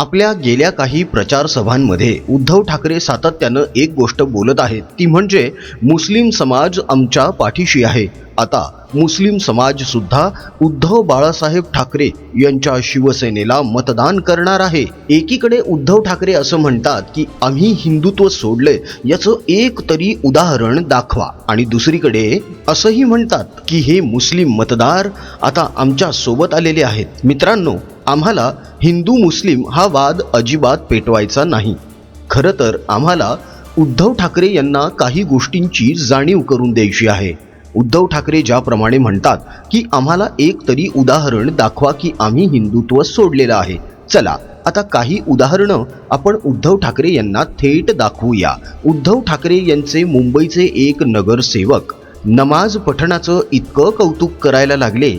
आपल्या गेल्या काही प्रचार सभांमध्ये उद्धव ठाकरे सातत्यानं एक गोष्ट बोलत आहेत. ती म्हणजे मुस्लिम समाज आमच्या पाठीशी आहे. आता मुस्लिम समाज सुद्धा उद्धव बाळासाहेब ठाकरे यांच्या शिवसेनेला मतदान करणार आहे. एकीकडे उद्धव ठाकरे असं म्हणतात की आम्ही हिंदुत्व सोडले याचं एक तरी उदाहरण दाखवा. आणि दुसरीकडे असंही म्हणतात की हे मुस्लिम मतदार आता आमच्यासोबत आलेले आहेत. मित्रांनो आम्हाला हिंदू मुस्लिम हा वाद अजिबात पेटवायचा नाही. खरं तर आम्हाला उद्धव ठाकरे यांना काही गोष्टींची जाणीव करून द्यायची आहे. उद्धव ठाकरे ज्याप्रमाणे म्हणतात की आम्हाला एक तरी उदाहरण दाखवा की आम्ही हिंदुत्व सोडलेलं आहे. चला आता काही उदाहरणं आपण उद्धव ठाकरे यांना थेट दाखवूया. उद्धव ठाकरे यांचे मुंबईचे एक नगरसेवक नमाज पठणाचं इतकं कौतुक करायला लागले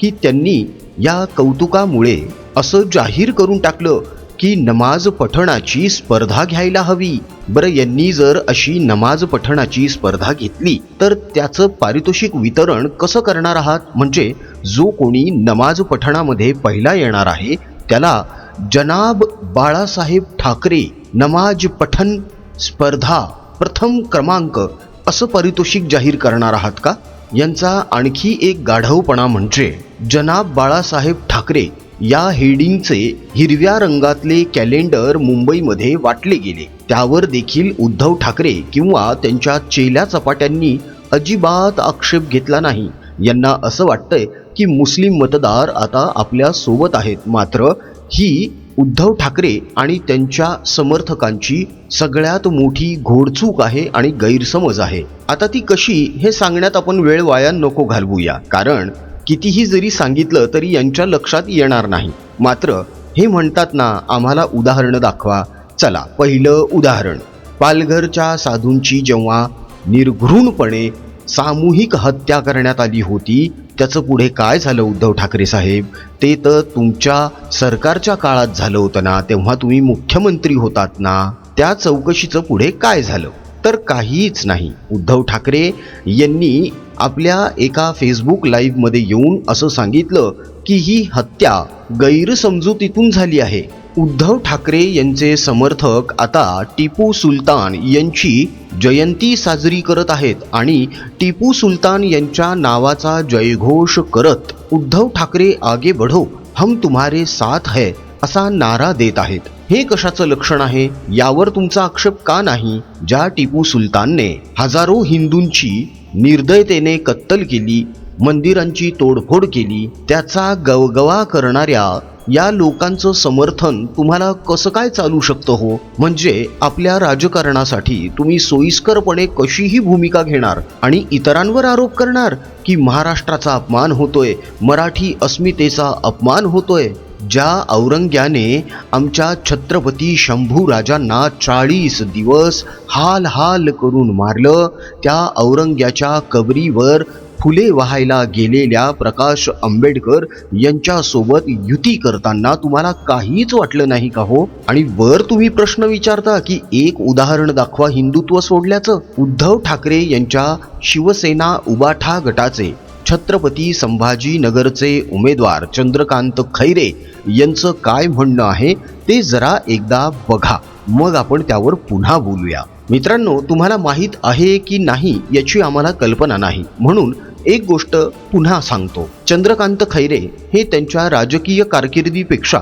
की त्यांनी या कौतुकामुळे असं जाहीर करून टाकलं की नमाज पठणाची स्पर्धा घ्यायला हवी. बरं यांनी जर अशी नमाज पठणाची स्पर्धा घेतली तर त्याचं पारितोषिक वितरण कसं करणार आहात? म्हणजे जो कोणी नमाज पठणामध्ये पहिला येणार आहे त्याला जनाब बाळासाहेब ठाकरे नमाज पठण स्पर्धा प्रथम क्रमांक असं पारितोषिक जाहीर करणार आहात का? यांचा आणखी एक गाढवपणा म्हणजे जनाब बाळासाहेब ठाकरे या हेडिंगचे हिरव्या रंगातले कॅलेंडर मुंबईमध्ये वाटले गेले. त्यावर देखील उद्धव ठाकरे किंवा त्यांच्या चेल्या चपाट्यांनी अजिबात आक्षेप घेतला नाही. यांना असं वाटतंय की मुस्लिम मतदार आता आपल्यासोबत आहेत. मात्र ही उद्धव ठाकरे आणि त्यांच्या समर्थकांची सगळ्यात मोठी घोडचूक आहे आणि गैरसमज आहे. आता ती कशी हे सांगण्यात आपण वेळ वाया नको घालवूया. कारण कितीही जरी सांगितलं तरी यांच्या लक्षात येणार नाही. मात्र हे म्हणतात ना आम्हाला उदाहरणं दाखवा. चला पहिलं उदाहरण. पालघरच्या साधूंची जेव्हा निर्घृणपणे सामूहिक हत्या करण्यात आली होती त्याचं पुढे काय झालं उद्धव ठाकरे साहेब? ते तर तुमच्या सरकारच्या काळात झालं होतं ना तेव्हा तुम्ही मुख्यमंत्री होतात ना त्या चौकशीचं पुढे काय झालं? तर काहीच नाही. उद्धव ठाकरे यांनी आपल्या एका फेसबुक लाईव्हमध्ये येऊन असं सांगितलं की ही हत्या गैरसमजुतीतून झाली आहे. उद्धव ठाकरे यांचे समर्थक आता टिपू सुलतान यांची जयंती साजरी करत आहेत आणि टिपू सुलतान यांच्या नावाचा जयघोष करत उद्धव ठाकरे आगे बढो हम तुम्हारे साथ है असा नारा देत आहेत. हे कशाचं लक्षण आहे? यावर तुमचा आक्षेप का नाही? ज्या टिपू सुलतानने हजारो हिंदूंची निर्दयतेने कत्तल केली मंदिरांची तोडफोड केली त्याचा गवगवा करणाऱ्या या लोकांचं समर्थन तुम्हाला कसं काय चालू शकतं हो? म्हणजे आपल्या राजकारणासाठी तुम्ही सोयीस्करपणे कशीही भूमिका घेणार आणि इतरांवर आरोप करणार की महाराष्ट्राचा अपमान होतोय मराठी अस्मितेचा अपमान होतोय ज्या औरंग्याने आमच्या छत्रपती शंभू राजांना चाळीस दिवस हाल हाल करून मारलं त्या औरंग्याच्या कबरीवर फुले वाहायला गेलेल्या प्रकाश आंबेडकर यांच्यासोबत युती करताना तुम्हाला काहीच वाटलं नाही का हो? आणि वर तुम्ही प्रश्न विचारता की एक उदाहरण दाखवा हिंदुत्व सोडल्याचं? उद्धव ठाकरे यांच्या शिवसेना उबाठा गटाचे छत्रपती संभाजीनगरचे उमेदवार चंद्रकांत खैरे यांचं काय म्हणणं आहे ते जरा एकदा बघा. मग आपण त्यावर पुन्हा बोलूया. मित्रांनो तुम्हाला माहीत आहे की नाही याची आम्हाला कल्पना नाही. म्हणून एक गोष्ट पुन्हा सांगतो. चंद्रकांत खैरे हे त्यांच्या राजकीय कारकिर्दीपेक्षा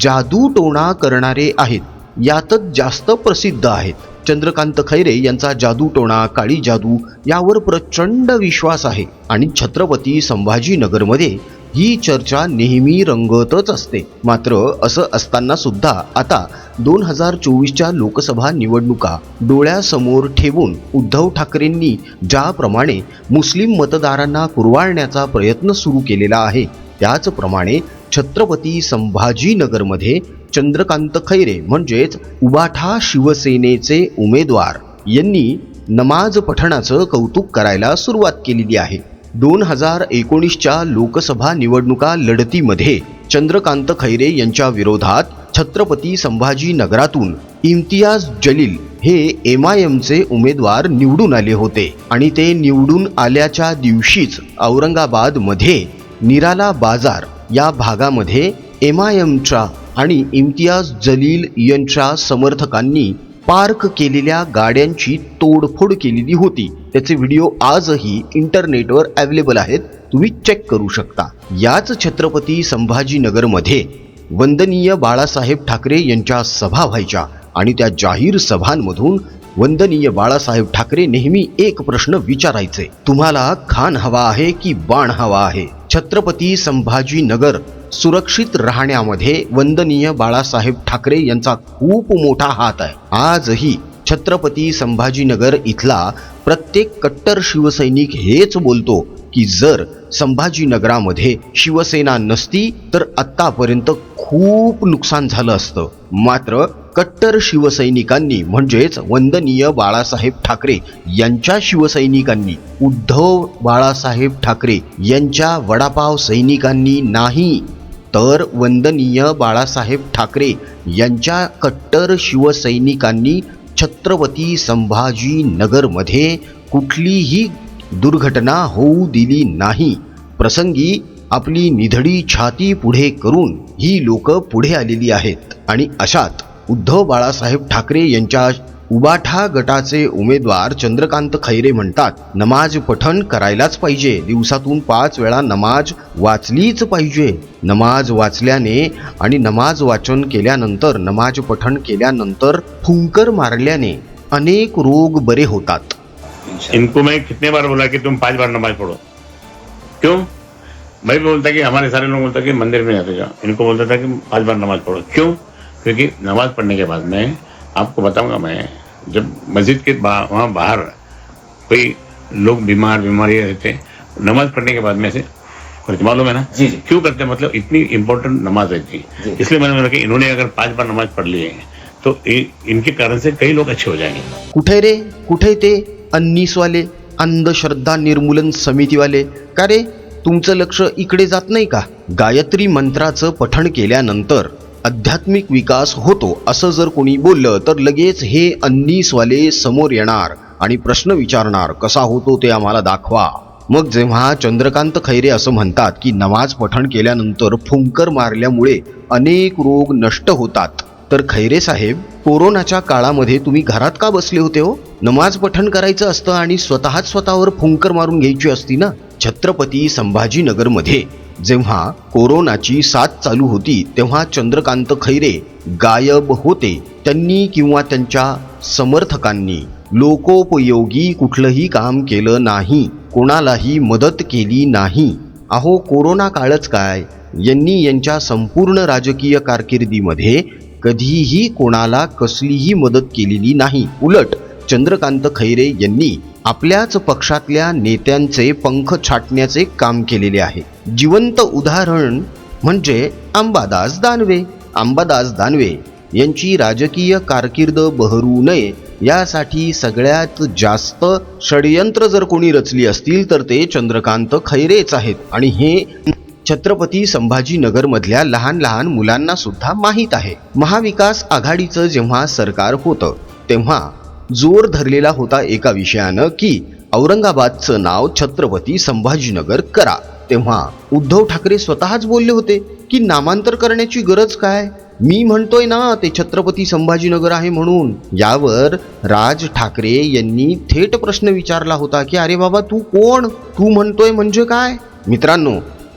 जादूटोणा करणारे आहेत. यातच जास्त प्रसिद्ध आहेत. चंद्रकांत खैरे यांचा जादूटोणा काळी जादू यावर प्रचंड विश्वास आहे. आणि छत्रपती संभाजीनगरमध्ये ही चर्चा नेहमी रंगतच असते. मात्र असं असताना सुद्धा आता दोन हजार चोवीसच्या लोकसभा निवडणुका डोळ्यासमोर ठेवून उद्धव ठाकरेंनी ज्याप्रमाणे मुस्लिम मतदारांना कुरवाळण्याचा प्रयत्न सुरू केलेला आहे त्याचप्रमाणे छत्रपती संभाजीनगरमध्ये चंद्रकांत खैरे म्हणजेच उबाठा शिवसेनेचे उमेदवार यांनी नमाज पठणाचं कौतुक करायला सुरुवात केलेली आहे. दोन हजार एकोणीसच्या लोकसभा निवडणुका लढतीमध्ये चंद्रकांत खैरे यांच्या विरोधात छत्रपती संभाजीनगरातून इम्तियाज जलील हे एम आय एमचे उमेदवार निवडून आले होते आणि ते निवडून आल्याच्या दिवशीच औरंगाबादमध्ये निराला बाजार या भागामध्ये एम आय एमच्या आणि इम्तियाज जलील यांच्या समर्थकांनी पार्क केलेल्या गाड्यांची तोडफोड केलेली होती. त्याचे व्हिडिओ आजही इंटरनेटवर अवेलेबल आहेत. तुम्ही चेक करू शकता. याच छत्रपती संभाजीनगरमध्ये वंदनीय बाळासाहेब ठाकरे यांच्या सभा व्हायच्या आणि त्या जाहीर सभांमधून वंदनीय बाळासाहेब ठाकरे नेहमी एक प्रश्न विचारायचे. तुम्हाला खान हवा आहे की बाण हवा आहे? छत्रपती संभाजीनगर सुरक्षित राहण्यामध्ये वंदनीय बाळासाहेब ठाकरे यांचा खूप मोठा हात आहे. आजही छत्रपती संभाजीनगर इथला प्रत्येक कट्टर शिवसैनिक हेच बोलतो की जर संभाजीनगरामध्ये शिवसेना नसती तर आत्तापर्यंत खूप नुकसान झालं असतं. मात्र कट्टर शिवसैनिकांनी म्हणजेच वंदनीय बाळासाहेब ठाकरे यांच्या शिवसैनिकांनी उद्धव बाळासाहेब ठाकरे यांच्या वडापाव सैनिकांनी नाही तर वंदनीय बाळासाहेब ठाकरे यांच्या कट्टर शिवसैनिकांनी छत्रपती संभाजीनगरमध्ये कुठलीही दुर्घटना होऊ दिली नाही. प्रसंगी आपली निधडी छाती पुढे करून ही लोक पुढे आलेली आहेत. आणि अशात उद्धव बाळासाहेब ठाकरे यांच्या उबाठा गटाचे उमेदवार चंद्रकांत खैरे म्हणतात नमाज पठण करायलाच पाहिजे. दिवसातून पाच वेळा नमाज वाचलीच पाहिजे. नमाज वाचल्याने आणि नमाज वाचन केल्यानंतर नमाज पठण केल्यानंतर फुंकर मारल्याने अनेक रोग बरे होतात. इनको मैं कितने बार बोला कि तुम पांच बार नमाज पढ़ो? क्यों? मैं भी बोलता कि हमारे सारे लोग बोलता कि मंदिर में जाते जाओ. इनको बोलता था कि पांच बार नमाज पढ़ो. क्यों? क्योंकि नमाज पढ़ने के बाद में आपको बताऊंगा मैं जब मस्जिद के बा, वहाँ बाहर कोई लोग बीमार बीमारी रहते नमाज पढ़ने के बाद में से कुछ मालूम है ना? जी, जी। क्यों करते हैं? मतलब इतनी इंपॉर्टेंट नमाज रहती जी। है इसलिए मैंने बोला कि इन्होंने अगर पांच बार नमाज पढ़ ली है तो इ- इनके कारण से कई लोग अच्छे हो जाएंगे। कुठे रे? कुठे ते? अन्नीसवाले अंधश्रद्धा निर्मूलन समितीवाले। का रे? तुमचं लक्ष इकडे जात नाही का? गायत्री मंत्राचं पठण केल्यानंतर. आध्यात्मिक विकास होतो असं जर कोणी बोललं तर लगेच हे अन्नीसवाले समोर येणार आणि प्रश्न विचारणार कसा होतो ते आम्हाला दाखवा. मग जेव्हा चंद्रकांत खैरे असं म्हणतात की नमाज पठण केल्यानंतर फुंकर मारल्यामुळे अनेक रोग नष्ट होतात तर खैरे साहेब कोरोनाच्या काळामध्ये तुम्ही घरात का बसले होते हो? नमाज पठण करायचं असतं आणि स्वतःच स्वतःवर फुंकर मारून घ्यायची असती ना? छत्रपती संभाजीनगरमध्ये. जेव्हा कोरोनाची साथ चालू होती तेव्हा चंद्रकांत खैरे गायब होते. त्यांनी किंवा त्यांच्या समर्थकांनी लोकोपयोगी कुठलंही काम केलं नाही कोणालाही मदत केली नाही. अहो कोरोना काळच काय? यांनी यांच्या संपूर्ण राजकीय कारकिर्दीमध्ये कधीही कोणाला कसलीही मदत केलेली नाही. उलट चंद्रकांत खैरे यांनी आपल्याच पक्षातल्या नेत्यांचे पंख छाटण्याचे काम केलेले आहे. जिवंत उदाहरण म्हणजे अंबादास दानवे. अंबादास दानवे यांची राजकीय कारकीर्द बहरू नये यासाठी सगळ्यात जास्त षडयंत्र जर कोणी रचली असतील तर ते चंद्रकांत खैरेच आहेत. आणि हे छत्रपती संभाजीनगरमधल्या लहान लहान मुलांना सुद्धा माहीत आहे. महाविकास आघाडीचं जेव्हा सरकार होतं तेव्हा जोर धरलेला होता एका विषयानं की औरंगाबादचं नाव छत्रपती संभाजीनगर करा. तेव्हा उद्धव ठाकरे स्वतःच बोलले होते की नामांतर करण्याची गरज काय? मी म्हणतोय ना ते छत्रपती संभाजीनगर आहे म्हणून. यावर राज ठाकरे यांनी थेट प्रश्न विचारला होता की अरे बाबा तू कोण? तू म्हणतोय म्हणजे काय? मित्रांनो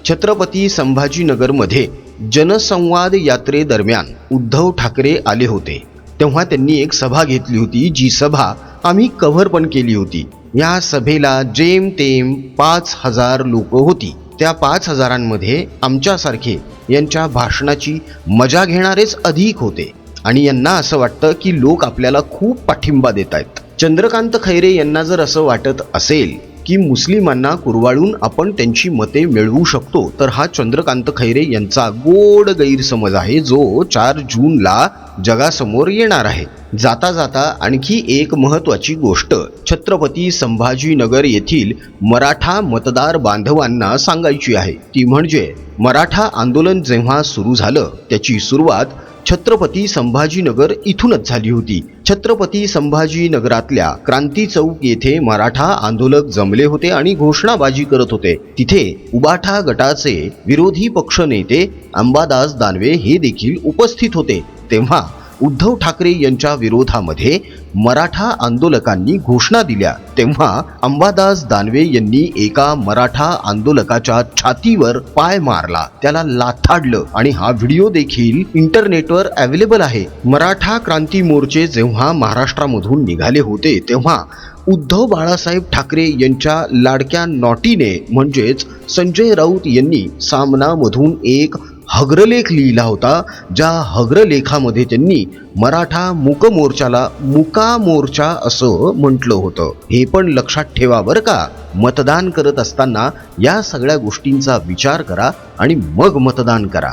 छत्रपती संभाजीनगरमध्ये जनसंवाद यात्रेदरम्यान उद्धव ठाकरे आले होते. तेव्हा त्यांनी एक सभा घेतली होती जी सभा आम्ही कव्हर पण केली होती. या सभेला जेमतेम पाच हजार लोक होती. त्या पाच हजारांमध्ये आमच्यासारखे यांच्या भाषणाची मजा घेणारेच अधिक होते. आणि यांना असं वाटतं की लोक आपल्याला खूप पाठिंबा देत आहेत. चंद्रकांत खैरे यांना जर असं वाटत असेल की मुस्लिमांना कुरवाळून आपण त्यांची मते मिळवू शकतो तर हा चंद्रकांत खैरे यांचा गोड गैरसमज आहे जो चार जूनला जगासमोर येणार आहे. जाता जाता आणखी एक महत्त्वाची गोष्ट छत्रपती संभाजीनगर येथील मराठा मतदार बांधवांना सांगायची आहे. ती म्हणजे मराठा आंदोलन जेव्हा सुरू झालं त्याची सुरुवात छत्रपती संभाजीनगर इथूनच झाली होती. छत्रपती संभाजीनगरातल्या क्रांती चौक येथे मराठा आंदोलक जमले होते आणि घोषणाबाजी करत होते. तिथे उबाठा गटाचे विरोधी पक्ष नेते अंबादास दानवे हे देखील उपस्थित होते. तेव्हा उद्धव ठाकरे यांच्या विरोधामध्ये मराठा आंदोलकांनी घोषणा दिल्या. तेव्हा अंबादास दानवे यांनी एका मराठा आंदोलकाच्या छातीवर पाय मारला. त्याला लाथाडलं आणि हा व्हिडिओ देखील इंटरनेटवर अवेलेबल आहे. मराठा क्रांती मोर्चे जेव्हा महाराष्ट्रामधून निघाले होते तेव्हा उद्धव बाळासाहेब ठाकरे यांच्या लाडक्या नॉटीने म्हणजेच संजय राऊत यांनी सामनामधून एक हग्रलेख लिहिला होता ज्या हग्रलेखामध्ये त्यांनी मराठा मूक मोर्चाला मुका मोर्चा असं म्हटलं होतं. हे पण लक्षात ठेवा बरं का. मतदान करत असताना या सगळ्या गोष्टींचा विचार करा आणि मग मतदान करा.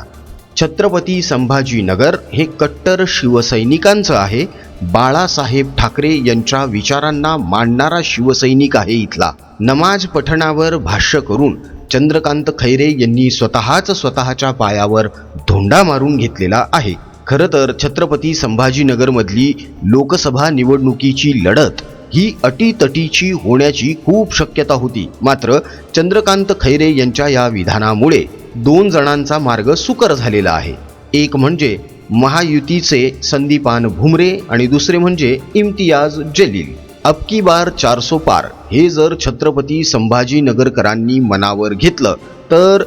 छत्रपती संभाजीनगर हे कट्टर शिवसैनिकांचं आहे. बाळासाहेब ठाकरे यांच्या विचारांना मांडणारा शिवसैनिक आहे इथला. नमाज पठणावर भाष्य करून चंद्रकांत खैरे यांनी स्वतःच स्वतःच्या पायावर धोंडा मारून घेतलेला आहे. खरं तर छत्रपती संभाजीनगरमधली लोकसभा निवडणुकीची लढत ही अटीतटीची होण्याची खूप शक्यता होती. मात्र चंद्रकांत खैरे यांच्या या विधानामुळे दोन जणांचा मार्ग सुकर झालेला आहे. एक म्हणजे महायुतीचे संदीपान भुमरे आणि दुसरे म्हणजे इम्तियाज जलील. अबकी बार चारसो पार. हे जर छत्रपती संभाजीनगरकरांनी मनावर घेतलं तर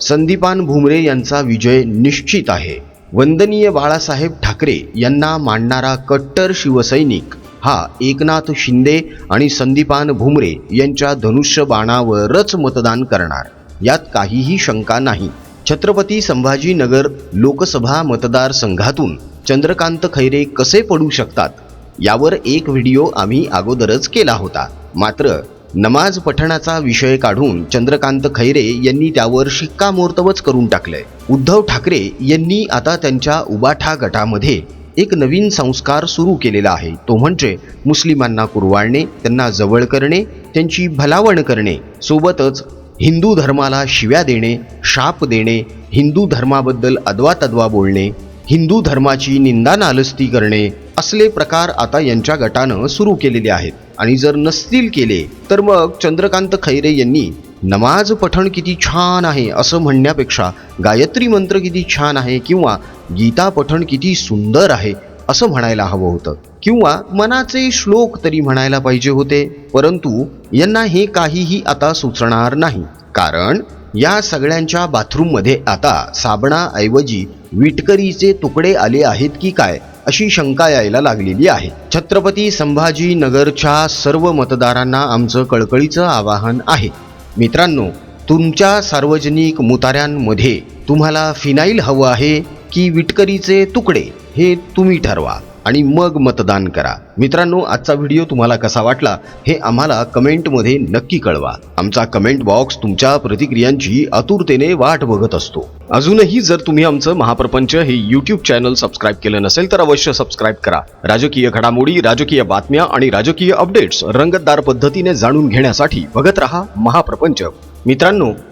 संदीपान भुमरे यांचा विजय निश्चित आहे. वंदनीय बाळासाहेब ठाकरे यांना मांडणारा कट्टर शिवसैनिक हा एकनाथ शिंदे आणि संदीपान भुमरे यांच्या धनुष्य बाणावरच मतदान करणार. यात काहीही शंका नाही. छत्रपती संभाजीनगर लोकसभा मतदारसंघातून चंद्रकांत खैरे कसे पडू शकतात? यावर एक व्हिडिओ आम्ही अगोदरच केला होता. मात्र नमाज पठणाचा विषय काढून चंद्रकांत खैरे यांनी त्यावर शिक्कामोर्तबच करून टाकलंय. उद्धव ठाकरे यांनी आता त्यांच्या उबाठा गटामध्ये एक नवीन संस्कार सुरू केलेला आहे. तो म्हणजे मुस्लिमांना कुरवाळणे त्यांना जवळ करणे त्यांची भलावण करणे सोबतच हिंदू धर्माला शिव्या देणे शाप देणे हिंदू धर्माबद्दल अद्वातद्वा बोलणे हिंदू धर्माची निंदा नालस्ती करणे असले प्रकार आता यांच्या गटानं सुरू केलेले आहेत. आणि जर नसतील केले तर मग चंद्रकांत खैरे यांनी नमाज पठण किती छान आहे असं म्हणण्यापेक्षा गायत्री मंत्र किती छान आहे किंवा गीता पठण किती सुंदर आहे असं म्हणायला हवं होतं. किंवा मनाचे श्लोक तरी म्हणायला पाहिजे होते परंतु यांना हे काहीही आता सुचणार नाही. कारण या सगळ्यांच्या बाथरूममध्ये आता साबणाऐवजी विटकरीचे तुकडे आले आहेत की काय? अशी शंका यायला लागलेली आहे. छत्रपती संभाजीनगरच्या सर्व मतदारांना आमचं कळकळीचं आवाहन आहे. मित्रांनो तुमच्या सार्वजनिक मुताऱ्यांमध्ये तुम्हाला फिनाईल हवं आहे की विटकरीचे तुकडे हे तुम्ही ठरवा. आणि मग मतदान करा. मित्रांनो आजचा व्हिडिओ तुम्हाला कसा वाटला हे आम्हाला कमेंटमध्ये नक्की कळवा. आमचा कमेंट बॉक्स तुमच्या प्रतिक्रियांची आतुरतेने वाट बघत असतो. अजूनही जर तुम्ही आमचं महाप्रपंच हे यूट्यूब चॅनल सबस्क्राईब केलं नसेल तर अवश्य सबस्क्राईब करा. राजकीय घडामोडी राजकीय बातम्या आणि राजकीय अपडेट्स रंगतदार पद्धतीने जाणून घेण्यासाठी बघत रहा महाप्रपंच. मित्रांनो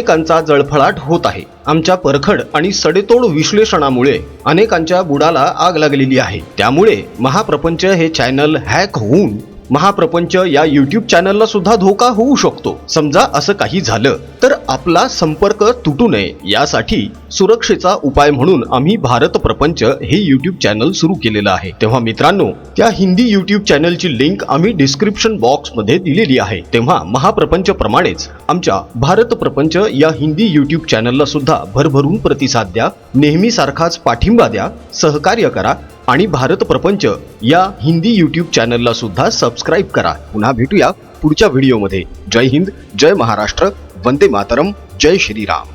अनेकांचा जळफळाट होत आहे. आमच्या परखड आणि सडेतोड विश्लेषणामुळे अनेकांच्या बुडाला आग लागलेली आहे. त्यामुळे महाप्रपंच हे चॅनल हॅक होऊन महाप्रपंच या युट्यूब चॅनलला सुद्धा धोका होऊ शकतो. समजा असं काही झालं तर आपला संपर्क तुटू नये. यासाठी सुरक्षेचा उपाय म्हणून आम्ही भारत प्रपंच हे युट्यूब चॅनल सुरू केलेलं आहे. तेव्हा मित्रांनो त्या हिंदी युट्यूब चॅनलची लिंक आम्ही डिस्क्रिप्शन बॉक्समध्ये दिलेली आहे. तेव्हा महाप्रपंच प्रमाणेच आमच्या भारत प्रपंच या हिंदी युट्यूब चॅनलला सुद्धा भरभरून प्रतिसाद द्या नेहमी सारखाच पाठिंबा द्या सहकार्य करा आणि भारत प्रपंच या हिंदी यूट्यूब चॅनलला सुद्धा सबस्क्राईब करा. पुन्हा भेटूया पुढच्या व्हिडिओमध्ये जय हिंद जय महाराष्ट्र वंदे मातरम जय श्रीराम.